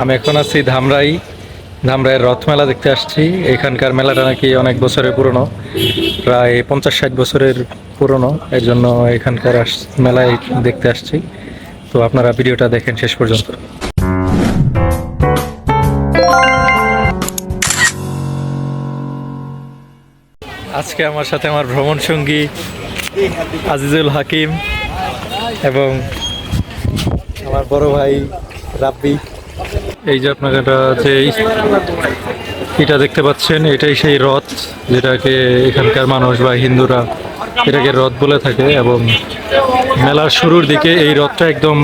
আমি এখন আছি ধামরাই। ধামরাইয়ের রথ মেলা দেখতে আসছি। এখানকার মেলাটা নাকি অনেক বছরের পুরনো, প্রায় পঞ্চাশ ষাট বছরের পুরনো। এর জন্য এখানকার মেলায় দেখতে আসছি। তো আপনারা ভিডিওটা দেখেন শেষ পর্যন্ত। আজকে আমার সাথে আমার ভ্রমণ সঙ্গী আজিজুল হাকিম এবং আমার বড় ভাই রাব্বি। এই যে আপনারা যে এটা দেখতে পাচ্ছেন, এটাই সেই রথ যেটাকে এখানকার মানুষ বা হিন্দুরা এটাকে রথ বলে থাকে এবং মেলার শুরুর দিকে এই রথটা একদম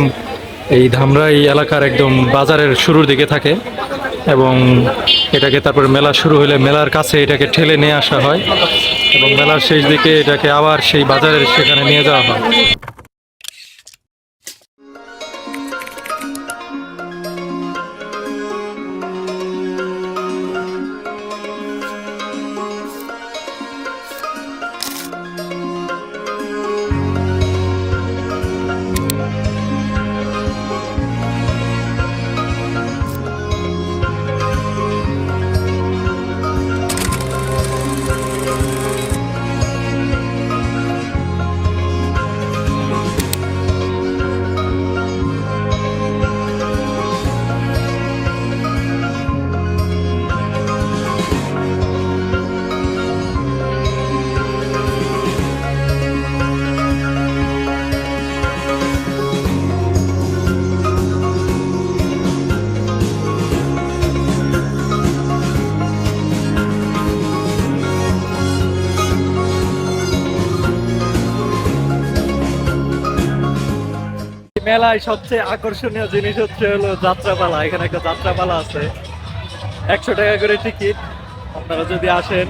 এই ধামরাই এলাকার একদম বাজারের শুরুর দিকে থাকে এবং এটাকে তারপর মেলা শুরু হলে মেলার কাছে এটাকে ঠেলে নিয়ে আসা হয় এবং মেলার শেষ দিকে এটাকে আবার সেই বাজারের সেখানে নিয়ে যাওয়া হয়। মেলায় সবচেয়ে আকর্ষণীয় জিনিস হচ্ছে হলো যাত্রাপালা। এখানে একটা যাত্রাপালা আছে। একশো টাকা করে টিকিট। আপনারা যদি আসেন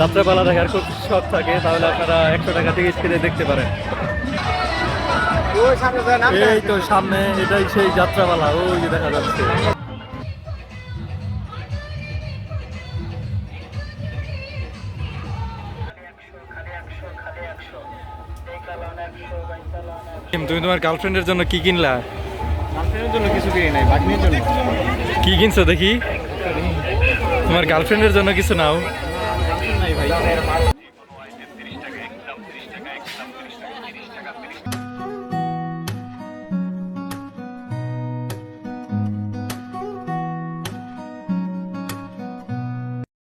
যাত্রাপালা দেখার খুব শখ থাকে তাহলে আপনারা একশো টাকা টিকিট কিনে দেখতে পারেন। এই তো সামনে এটাই সেই যাত্রাপালা। ওই দেখা যাচ্ছে। তুমি তোমার গার্লফ্রেন্ডের জন্য কি কিনলা? গার্লফ্রেন্ডের জন্য কিছু কিনি নাই ভাগ্নির জন্য কি কিনছো দেখি? তোমার গার্লফ্রেন্ডের জন্য কিছু নাও। নাই ভাই।